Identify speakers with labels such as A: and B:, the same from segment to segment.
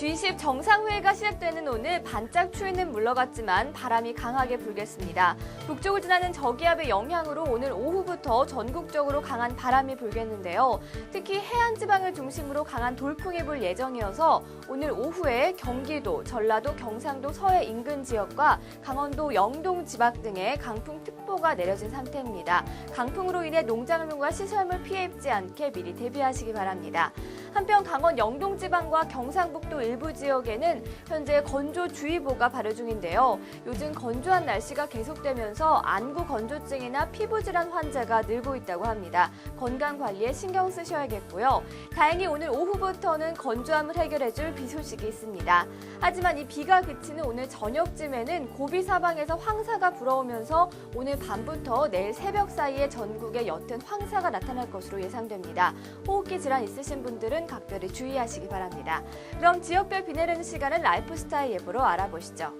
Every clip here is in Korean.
A: G20 정상회의가 시작되는 오늘 반짝 추위는 물러갔지만 바람이 강하게 불겠습니다. 북쪽을 지나는 저기압의 영향으로 오늘 오후부터 전국적으로 강한 바람이 불겠는데요. 특히 해안 지방을 중심으로 강한 돌풍이 불 예정이어서 오늘 오후에 경기도, 전라도, 경상도 서해 인근 지역과 강원도 영동 지방 등에 강풍특보가 내려진 상태입니다. 강풍으로 인해 농작물과 시설물 피해 입지 않게 미리 대비하시기 바랍니다. 한편 강원 영동 지방과 경상북도 일부 지역에는 현재 건조주의보가 발효 중인데요. 요즘 건조한 날씨가 계속되면서 안구 건조증이나 피부 질환 환자가 늘고 있다고 합니다. 건강 관리에 신경 쓰셔야겠고요. 다행히 오늘 오후부터는 건조함을 해결해줄 비 소식이 있습니다. 하지만 이 비가 그치는 오늘 저녁쯤에는 고비 사방에서 황사가 불어오면서 오늘 밤부터 내일 새벽 사이에 전국에 옅은 황사가 나타날 것으로 예상됩니다. 호흡기 질환 있으신 분들은 각별히 주의하시기 바랍니다. 그럼 지역 별 비 내리는 시간을 라이프스타일 예보로 알아보시죠.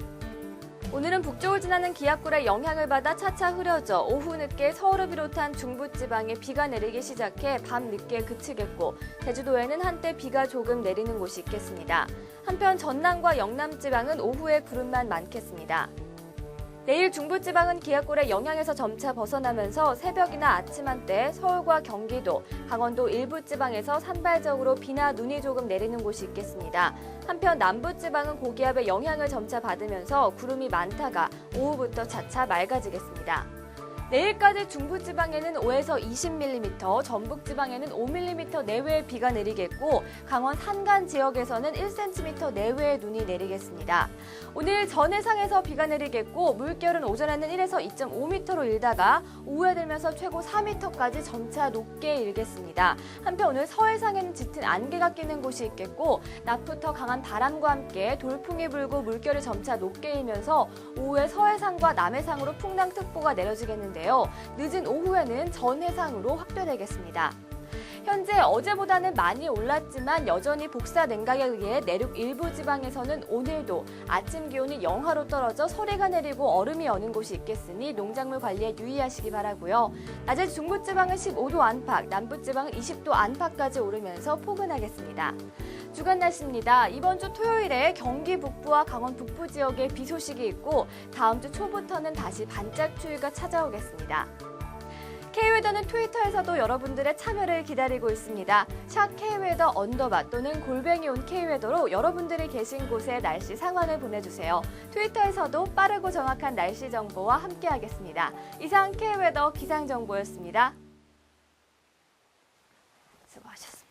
A: 오늘은 북쪽을 지나는 기압골의 영향을 받아 차차 흐려져 오후 늦게 서울을 비롯한 중부지방에 비가 내리기 시작해 밤 늦게 그치겠고 제주도에는 한때 비가 조금 내리는 곳이 있겠습니다. 한편 전남과 영남지방은 오후에 구름만 많겠습니다. 내일 중부지방은 기압골의 영향에서 점차 벗어나면서 새벽이나 아침 한때 서울과 경기도, 강원도 일부 지방에서 산발적으로 비나 눈이 조금 내리는 곳이 있겠습니다. 한편 남부 지방은 고기압의 영향을 점차 받으면서 구름이 많다가 오후부터 차차 맑아지겠습니다. 내일까지 중부지방에는 5에서 20mm, 전북지방에는 5mm 내외의 비가 내리겠고 강원 산간 지역에서는 1cm 내외의 눈이 내리겠습니다. 오늘 전해상에서 비가 내리겠고 물결은 오전에는 1에서 2.5m로 일다가 오후에 들면서 최고 4m까지 점차 높게 일겠습니다. 한편 오늘 서해상에는 짙은 안개가 끼는 곳이 있겠고 낮부터 강한 바람과 함께 돌풍이 불고 물결이 점차 높게 일면서 오후에 서해상과 남해상으로 풍랑특보가 내려지겠는데 요. 늦은 오후에는 전 해상으로 확대되겠습니다. 현재 어제보다는 많이 올랐지만 여전히 복사 냉각에 의해 내륙 일부 지방에서는 오늘도 아침 기온이 영하로 떨어져 서리가 내리고 얼음이 어는 곳이 있겠으니 농작물 관리에 유의하시기 바라고요. 낮에 중부 지방은 15도 안팎, 남부 지방은 20도 안팎까지 오르면서 포근하겠습니다. 주간 날씨입니다. 이번 주 토요일에 경기 북부와 강원 북부 지역에 비 소식이 있고 다음 주 초부터는 다시 반짝 추위가 찾아오겠습니다. K웨더는 트위터에서도 여러분들의 참여를 기다리고 있습니다. 샵 K웨더 언더바 또는 골뱅이 온 K웨더로 여러분들이 계신 곳의 날씨 상황을 보내주세요. 트위터에서도 빠르고 정확한 날씨 정보와 함께하겠습니다. 이상 K웨더 기상정보였습니다. 수고하셨습니다.